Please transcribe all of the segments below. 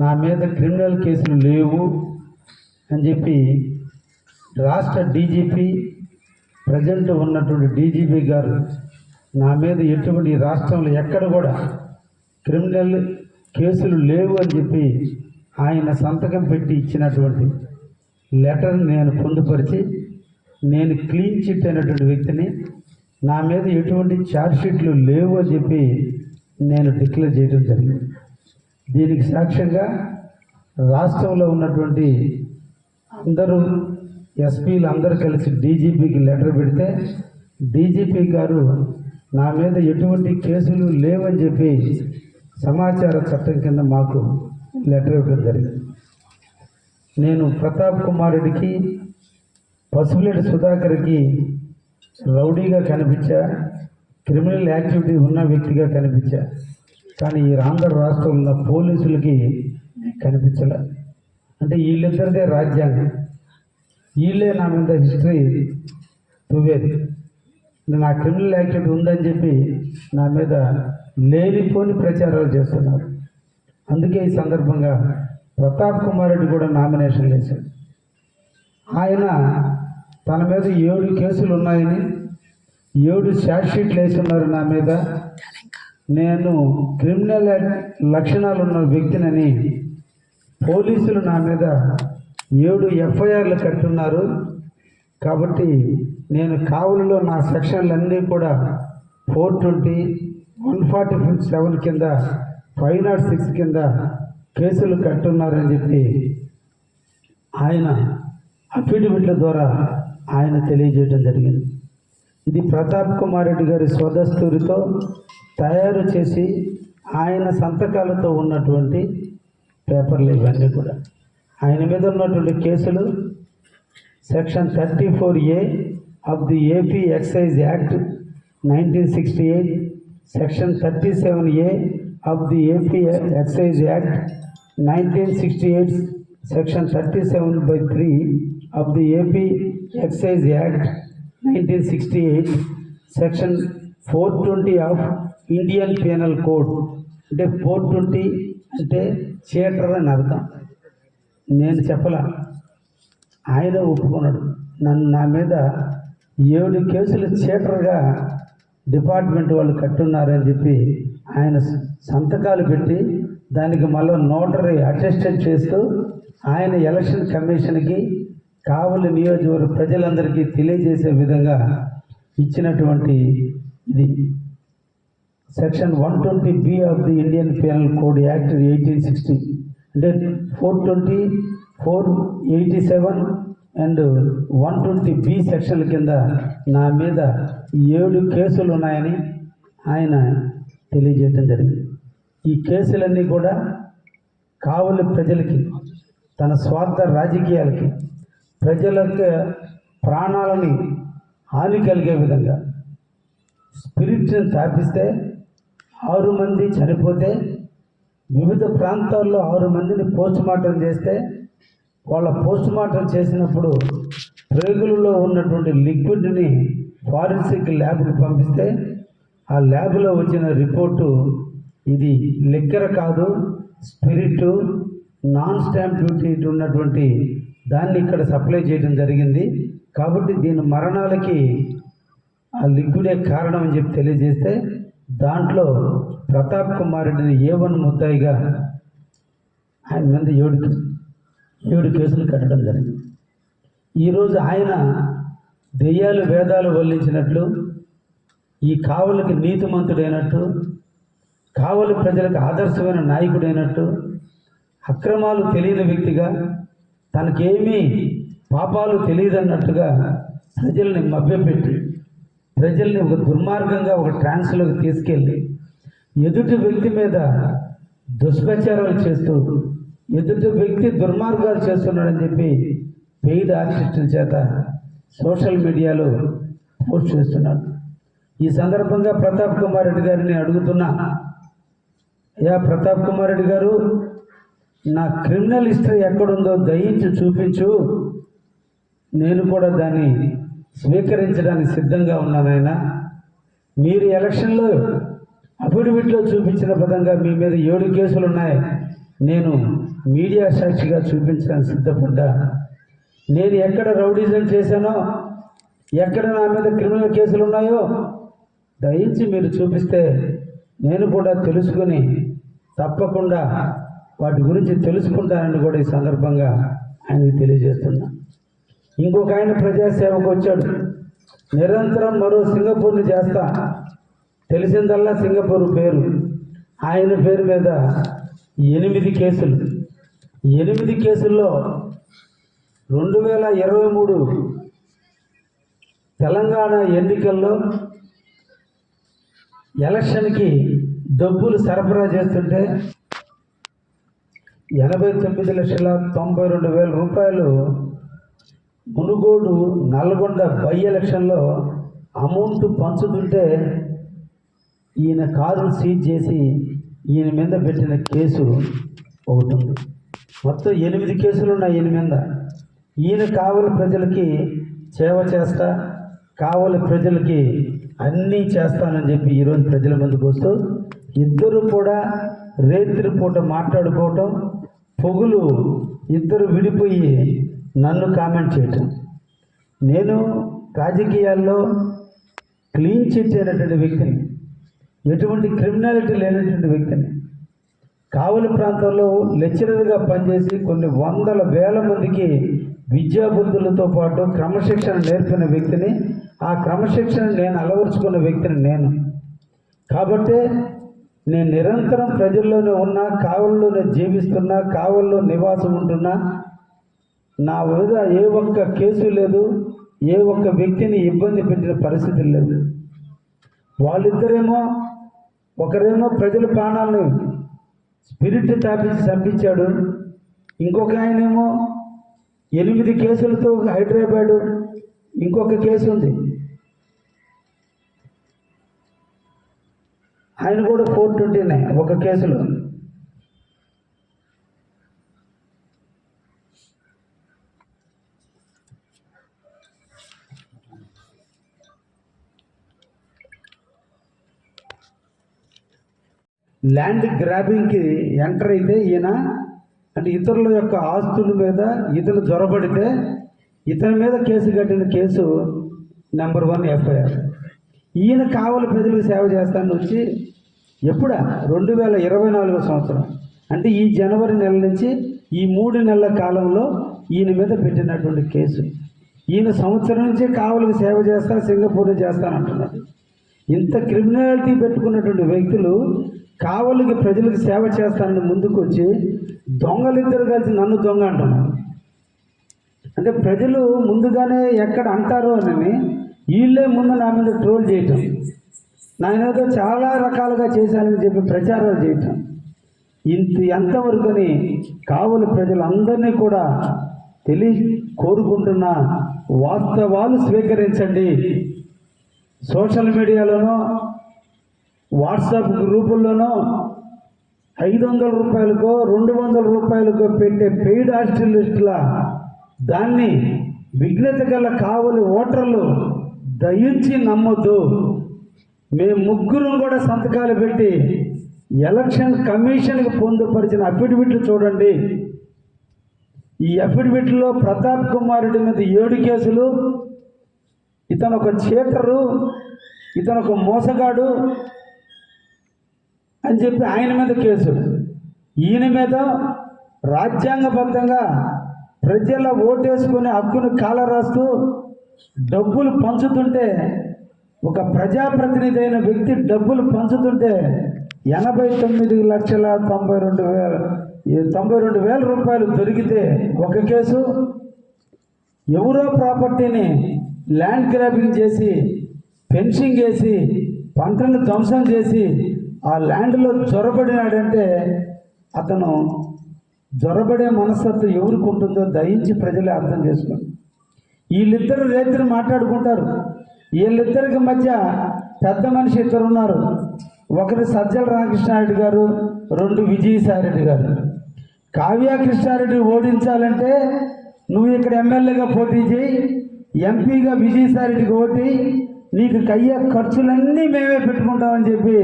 నా మీద క్రిమినల్ కేసులు లేవు అని చెప్పి రాష్ట్ర డీజీపీ ప్రజెంట్ ఉన్నటువంటి డీజీపీ గారు నా మీద ఎటువంటి రాష్ట్రంలో ఎక్కడ కూడా క్రిమినల్ కేసులు లేవు అని చెప్పి ఆయన సంతకం పెట్టి ఇచ్చినటువంటి లెటర్ నేను పొందుపరిచి నేను క్లీన్ చిట్ అయినటువంటి వ్యక్తిని నా మీద ఎటువంటి ఛార్జ్షీట్లు లేవు అని చెప్పి నేను డిక్లేర్ చేయడం జరిగింది. దీనికి సాక్ష్యంగా రాష్ట్రంలో ఉన్నటువంటి అందరూ ఎస్పీలు అందరూ కలిసి డీజీపీకి లెటర్ పెడితే డీజీపీ గారు నా మీద ఎటువంటి కేసులు లేవని చెప్పి సమాచార చట్టం కింద మాకు లెటర్ ఇవ్వడం జరిగింది. నేను ప్రతాప్ కుమారుడికి రెడ్డికి పసుపులేటి సుధాకర్కి రౌడీగా కనిపించా క్రిమినల్ యాక్టివిటీ ఉన్న వ్యక్తిగా కనిపించా. కానీ ఈ ఆంధ్ర రాష్ట్రంలో పోలీసులకి కనిపించలే. అంటే వీళ్ళిద్దరిదే రాజ్యాంగం. వీళ్ళే నా మీద హిస్టరీ తువ్వేది నా క్రిమినల్ యాక్టివిటీ ఉందని చెప్పి నా మీద లేనిపోని ప్రచారాలు చేస్తున్నారు. అందుకే ఈ సందర్భంగా ప్రతాప్ కుమార్ రెడ్డి కూడా నామినేషన్ వేశాడు. ఆయన తన మీద ఏడు కేసులు ఉన్నాయని ఏడు షార్ట్ షీట్లు వేసి ఉన్నారు నా మీద. నేను క్రిమినల్ లక్షణాలు ఉన్న వ్యక్తినని పోలీసులు నా మీద ఏడు ఎఫ్ఐఆర్లు కట్టున్నారు కాబట్టి నేను కావులలో నా సెక్షన్లన్నీ కూడా four twenty one forty seven కింద ఫైవ్ నాట్ సిక్స్ కింద కేసులు కట్టున్నారని చెప్పి ఆయన అఫిడవిట్ల ద్వారా ఆయన తెలియజేయడం జరిగింది. ఇది ప్రతాప్ కుమార్ రెడ్డి గారి స్వదస్తూరితో తయారు చేసి ఆయన సంతకాలతో ఉన్నటువంటి పేపర్లు ఇవన్నీ కూడా. ఆయన మీద ఉన్నటువంటి కేసులు section thirty four A of the AP excise act nineteen sixty eight section thirty seven A of the AP excise act nineteen sixty eight section thirty seven by three of the AP excise act nineteen sixty eight section four twenty of Indian penal code అంటే four twenty అంటే theatre అని అర్థం. నేను చెప్పలా. ఆయన ఒప్పుకున్నాడు. నన్ను నా మీద ఏడు కేసులు థియేటర్గా డిపార్ట్మెంట్ వాళ్ళు కట్టున్నారని చెప్పి ఆయన సంతకాలు పెట్టి దానికి మళ్ళీ నోటరీ అటెస్టెడ్ చేస్తూ ఆయన ఎలక్షన్ కమిషన్కి కావలి నియోజకవర్గ ప్రజలందరికీ తెలియజేసే విధంగా ఇచ్చినటువంటి ఇది. Section one twenty B of the Indian penal code act eighteen sixty. అంటే four twenty four eighty seven and one twenty B సెక్షన్ల కింద నా మీద ఏడు కేసులు ఉన్నాయని ఆయన తెలియజేయడం జరిగింది. ఈ కేసులన్నీ కూడా కావలి ప్రజలకి తన స్వార్థ రాజకీయాలకి ప్రజలకు ప్రాణాలని హాని కలిగే విధంగా స్పిరిట్ని తాపిస్తే ఆరు మంది చనిపోతే వివిధ ప్రాంతాల్లో ఆరు మందిని పోస్ట్ మార్టం చేస్తే వాళ్ళ పోస్ట్ మార్టం చేసినప్పుడు ప్రేగులలో ఉన్నటువంటి లిక్విడ్ని ఫారెన్సిక్ ల్యాబ్కి పంపిస్తే ఆ ల్యాబ్లో వచ్చిన రిపోర్టు ఇది లిక్కర్ కాదు స్పిరిట్ నాన్ స్టాంప్ డ్యూటీ ఉన్నటువంటి దాన్ని ఇక్కడ సప్లై చేయడం జరిగింది. కాబట్టి దీని మరణాలకి ఆ లిక్విడే కారణం అని చెప్పి తెలియజేస్తే దాంట్లో ప్రతాప్ కుమార్ రెడ్డిని ఏ వన్ ముద్దాయిగా ఆయన మీద ఏడు ఏడు కేసులు కట్టడం జరిగింది. ఈరోజు ఆయన దెయ్యాలు వేదాలు వల్లించినట్లు ఈ కావలికి నీతిమంతుడైనట్టు కావలి ప్రజలకు ఆదర్శమైన నాయకుడైనట్టు అక్రమాలు తెలియని వ్యక్తిగా తనకేమీ పాపాలు తెలియదన్నట్టుగా ప్రజల్ని మభ్యపెట్టి ప్రజల్ని ఒక దుర్మార్గంగా ఒక ట్రాన్స్లోకి తీసుకెళ్ళి ఎదుటి వ్యక్తి మీద దుష్ప్రచారాలు చేస్తూ ఎదుటి వ్యక్తి దుర్మార్గాలు చేస్తున్నాడని చెప్పి పెయిడ్ ఆర్టిస్టుల చేత సోషల్ మీడియాలో పోస్ట్ చేస్తున్నాడు. ఈ సందర్భంగా ప్రతాప్ కుమార్ రెడ్డి గారిని అడుగుతున్నా అయ్యా ప్రతాప్ కుమార్ రెడ్డి గారు నా క్రిమినల్ హిస్టరీ ఎక్కడుందో దయించి చూపించు. నేను కూడా దాన్ని స్వీకరించడానికి సిద్ధంగా ఉన్నానైనా మీరు ఎలక్షన్లో అఫిడవిట్లో చూపించిన పదంగా మీ మీద ఏడు కేసులు ఉన్నాయి నేను మీడియా సాక్షిగా చూపించడానికి సిద్ధపడ్డా. నేను ఎక్కడ రౌడిజం చేశానో ఎక్కడ నా మీద క్రిమినల్ కేసులు ఉన్నాయో దయించి మీరు చూపిస్తే నేను కూడా తెలుసుకొని తప్పకుండా వాటి గురించి తెలుసుకుంటానని కూడా ఈ సందర్భంగా ఆయనకి తెలియజేస్తున్నా. ఇంకొక ఆయన ప్రజాసేవకు వచ్చాడు. నిరంతరం మరో సింగపూర్ని చేస్తా. తెలిసిందల్లా సింగపూర్ పేరు. ఆయన పేరు మీద ఎనిమిది కేసులు. ఎనిమిది కేసుల్లో రెండు వేల ఇరవై మూడు తెలంగాణ ఎన్నికల్లో ఎలక్షన్కి డబ్బులు సరఫరా చేస్తుంటే ఎనభై తొమ్మిది లక్షల తొంభై రెండు వేల రూపాయలు మునుగోడు నల్గొండ బై ఎలక్షన్లో అమౌంట్ పంచుతుంటే ఈయన కారు సీజ్ చేసి ఈయన మీద పెట్టిన కేసు ఒకటి ఉంది. మొత్తం ఎనిమిది కేసులు ఉన్నాయి ఈయన మీద. ఈయన కావలి ప్రజలకి సేవ చేస్తా కావలి ప్రజలకి అన్నీ చేస్తానని చెప్పి ఈరోజు ప్రజల ముందుకు వస్తూ ఇద్దరు కూడా రేత్రి పూట మాట్లాడుకోవటం పొగులు ఇద్దరు విడిపోయి నన్ను కామెంట్ చేయటం. నేను రాజకీయాల్లో క్లీన్ చిట్ అయినటువంటి వ్యక్తిని ఎటువంటి క్రిమినాలిటీ లేనటువంటి వ్యక్తిని కావలి ప్రాంతంలో లెక్చరర్గా పనిచేసి కొన్ని వందల వేల మందికి విద్యాబుద్ధులతో పాటు క్రమశిక్షణ నేర్పిన వ్యక్తిని ఆ క్రమశిక్షణ నేను అలవరుచుకున్న వ్యక్తిని నేను. కాబట్టే నేను నిరంతరం ప్రజల్లోనే ఉన్నా కావల్లోనే జీవిస్తున్నా కావల్లో నివాసం ఉంటున్నా నా మీద ఏ ఒక్క కేసు లేదు ఏ ఒక్క వ్యక్తిని ఇబ్బంది పెట్టిన పరిస్థితి లేదు. వాళ్ళిద్దరేమో ఒకరేమో ప్రజల ప్రాణాలను స్పిరిట్ తాపించి చంపించాడు ఇంకొక ఆయనేమో ఎనిమిది కేసులతో హైదరాబాదు ఇంకొక కేసు ఉంది. ఆయన కూడా ఫోర్ ట్వంటీనే ఒక కేసులో. ల్యాండ్ గ్రాబింగ్కి ఎంటర్ అయితే ఈయన అంటే ఇతరుల యొక్క ఆస్తుల మీద ఇతను జొరబడితే ఇతని మీద కేసు కట్టిన కేసు నెంబర్ వన్ ఎఫ్ఐఆర్. ఈయన కావలి ప్రజలకు సేవ చేస్తాను వచ్చి ఎప్పుడా? రెండు వేల ఇరవై నాలుగో సంవత్సరం. అంటే ఈ జనవరి నెల నుంచి ఈ మూడు నెలల కాలంలో ఈయన మీద పెట్టినటువంటి కేసు. ఈయన సంవత్సరం నుంచే కావలికి సేవ చేస్తా సింగపూర్ చేస్తానంటున్నాడు ఇంత క్రిమినాలిటీ పెట్టుకున్నటువంటి వ్యక్తులు కావలికి ప్రజలకు సేవ చేస్తానని ముందుకు వచ్చి దొంగలిద్దరు కలిసి నన్ను దొంగ అంటున్నారు. అంటే ప్రజలు ముందుగానే ఎక్కడ అంటారో అని వీళ్ళే ముందు నా మీద ట్రోల్ చేయటం. నాయనతో చాలా రకాలుగా చేశానని చెప్పి ప్రచారాలు చేయటం ఇంత ఎంతవరకుని కావలి ప్రజలందరినీ కూడా తెలియ కోరుకుంటున్న వాస్తవాలు స్వీకరించండి. సోషల్ మీడియాలోనో వాట్సాప్ గ్రూపుల్లోనో ఐదు వందల రూపాయలకో రెండు వందల రూపాయలకో పెట్టే పెయిడ్ ఆర్టిస్టుల దాన్ని విఘ్నత గల కావలి ఓటర్లు దయించి నమ్మొద్దు. మేము ముగ్గురం కూడా సంతకాలు పెట్టి ఎలక్షన్ కమిషన్కి పొందుపరిచిన అఫిడవిట్లు చూడండి. ఈ అఫిడవిట్లో ప్రతాప్ కుమార్ రెడ్డి మీద ఏడు కేసులు ఇతను ఒక చీటరు ఇతను ఒక మోసగాడు అని చెప్పి ఆయన మీద కేసు. ఈయన మీద రాజ్యాంగబద్ధంగా ప్రజల ఓటేసుకునే హక్కును కాలరాస్తూ డబ్బులు పంచుతుంటే ఒక ప్రజాప్రతినిధి అయిన వ్యక్తి డబ్బులు పంచుతుంటే ఎనభై తొమ్మిది లక్షల తొంభై రెండు వేల తొంభై రెండు వేల రూపాయలు దొరికితే ఒక కేసు ఎవరో ప్రాపర్టీని ల్యాండ్ గ్రాబింగ్ చేసి ఫెన్సింగ్ వేసి పంటను ధ్వంసం చేసి ఆ ల్యాండ్లో చొరబడినాడంటే అతను జొరబడే మనస్తత్వం ఎవరికి ఉంటుందో దయించి ప్రజలే అర్థం చేసుకోండి. వీళ్ళిద్దరు రైతులు మాట్లాడుకుంటారు. వీళ్ళిద్దరికి మధ్య పెద్ద మనిషి ఇద్దరు ఉన్నారు. ఒకరు సజ్జల రామకృష్ణారెడ్డి గారు రెండు విజయసాయిరెడ్డి గారు. కావ్య కృష్ణారెడ్డి ఓడించాలంటే నువ్వు ఇక్కడ ఎమ్మెల్యేగా పోటీ చేయి ఎంపీగా విజయసాయిరెడ్డికి ఓటి నీకు కయ్య ఖర్చులన్నీ మేమే పెట్టుకుంటామని చెప్పి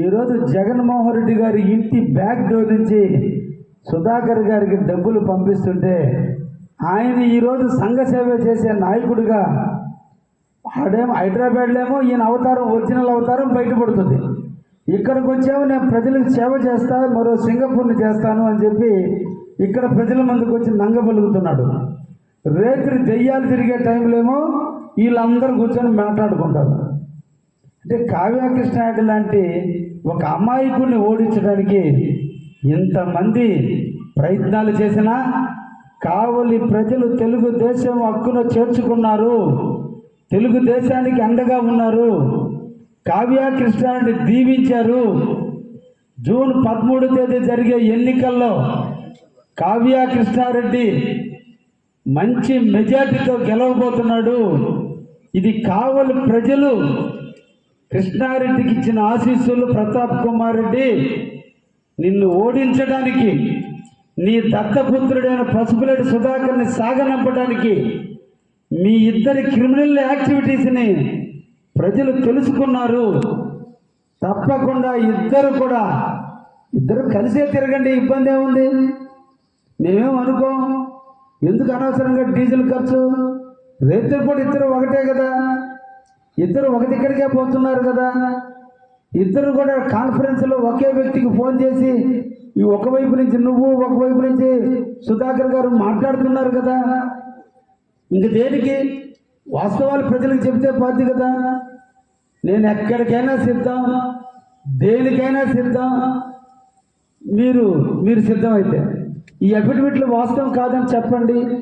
ఈరోజు జగన్మోహన్ రెడ్డి గారి ఇంటి బ్యాక్ డోర్ నుంచి సుధాకర్ గారికి డబ్బులు పంపిస్తుంటే ఆయన ఈరోజు సంఘ సేవ చేసే నాయకుడిగా ఆడేమో హైదరాబాద్లో ఏమో ఈయన అవతారం ఒరిజినల్ అవతారం బయటపడుతుంది. ఇక్కడికి వచ్చేమో నేను ప్రజలకు సేవ చేస్తా మరో సింగపూర్ని చేస్తాను అని చెప్పి ఇక్కడ ప్రజల ముందుకు వచ్చి నంగబలుగుతున్నాడు రేత్రి దెయ్యాలు తిరిగే టైంలో ఏమో వీళ్ళందరూ కూర్చొని మాట్లాడుకుంటారు. అంటే కావ్యకృష్ణాయుడు లాంటి ఒక అమాయకుడిని ఓడించడానికి ఇంతమంది ప్రయత్నాలు చేసినా కావలి ప్రజలు తెలుగుదేశం హక్కును చేర్చుకున్నారు. తెలుగుదేశానికి అండగా ఉన్నారు. కావ్య కృష్ణారెడ్డి దీవించారు. జూన్ పదమూడు తేదీ జరిగే ఎన్నికల్లో కావ్య కృష్ణారెడ్డి మంచి మెజార్టీతో గెలవబోతున్నాడు. ఇది కావలి ప్రజలు కృష్ణారెడ్డికి ఇచ్చిన ఆశీస్సులు. ప్రతాప్ కుమార్ రెడ్డి నిన్ను ఓడించడానికి నీ దత్తపుత్రుడైన పసుపులేటి సుధాకర్ని సాగనంపడానికి మీ ఇద్దరి క్రిమినల్ యాక్టివిటీస్ని ప్రజలు తెలుసుకున్నారు. తప్పకుండా ఇద్దరు కూడా ఇద్దరు కలిసే తిరగండి ఇబ్బంది ఏముంది? మేమేం అనుకోం? ఎందుకు అనవసరంగా డీజిల్ ఖర్చు? రేత్రిపూట ఇద్దరు ఒకటే కదా? ఇద్దరు ఒక దగ్గరికే పోతున్నారు కదా? ఇద్దరు కూడా కాన్ఫరెన్స్లో ఒకే వ్యక్తికి ఫోన్ చేసి ఈ ఒకవైపు నుంచి నువ్వు ఒకవైపు నుంచి సుధాకర్ గారు మాట్లాడుతున్నారు కదా? ఇంక దేనికి? వాస్తవాలు ప్రజలకు చెప్తే పోద్ది కదా. నేను ఎక్కడికైనా సిద్ధం దేనికైనా సిద్ధం. మీరు మీరు సిద్ధమైతే. ఈ అఫిడవిట్లు వాస్తవం కాదని చెప్పండి.